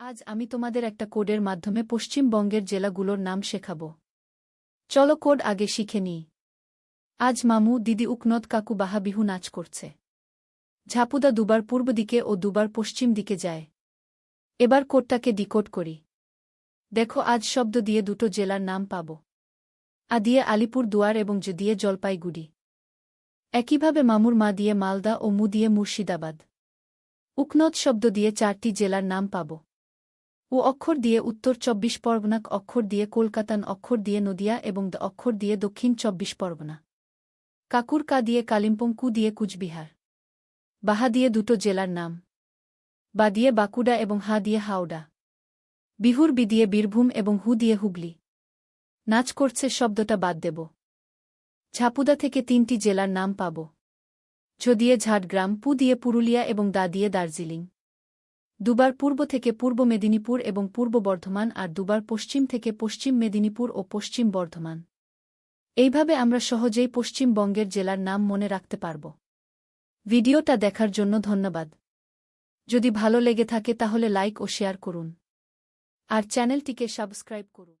আজ আমি তোমাদের একটা কোডের মাধ্যমে পশ্চিমবঙ্গের জেলাগুলোর নাম শেখাব। চলো কোড আগে শিখে নিই। আজ মামু, দিদি উকনদ, কাকু বাহা বিহু নাচ করছে। ঝাপুদা দুবার পূর্ব দিকে ও দুবার পশ্চিম দিকে যায়। এবার কোডটাকে ডিকোড করি। দেখো আজ শব্দ দিয়ে দুটো জেলার নাম পাব। আ দিয়ে আলিপুর দুয়ার এবং জ দিয়ে জলপাইগুড়ি। একইভাবে মামুর মা দিয়ে মালদা ও মু দিয়ে মুর্শিদাবাদ। উকনদ শব্দ দিয়ে চারটি জেলার নাম পাব। উ অক্ষর দিয়ে উত্তর চব্বিশ পরগনাক অক্ষর দিয়ে কলকাতান, অক্ষর দিয়ে নদিয়া এবং দ অক্ষর দিয়ে দক্ষিণ চব্বিশ পরগনা। কাকুর কা দিয়ে কালিম্পং, কু দিয়ে কুচবিহার। বাহা দিয়ে দুটো জেলার নাম। বা দিয়ে বাঁকুড়া এবং হা দিয়ে হাওড়া। বিহুর বি দিয়ে বীরভূম এবং হু দিয়ে হুগলি। নাচ করছে শব্দটা বাদ দেব। ঝাপুদা থেকে তিনটি জেলার নাম পাব। ঝ দিয়ে ঝাড়গ্রাম, পু দিয়ে পুরুলিয়া এবং দা দিয়ে দার্জিলিং। দুবার পূর্ব থেকে পূর্ব মেদিনীপুর এবং পূর্ব বর্ধমান আর দুবার পশ্চিম থেকে পশ্চিম মেদিনীপুর ও পশ্চিম বর্ধমান। এইভাবে আমরা সহজেই পশ্চিমবঙ্গের জেলার নাম মনে রাখতে পারব। ভিডিওটা দেখার জন্য ধন্যবাদ। যদি ভালো লেগে থাকে তাহলে লাইক ও শেয়ার করুন। আর চ্যানেলটিকে সাবস্ক্রাইব করুন।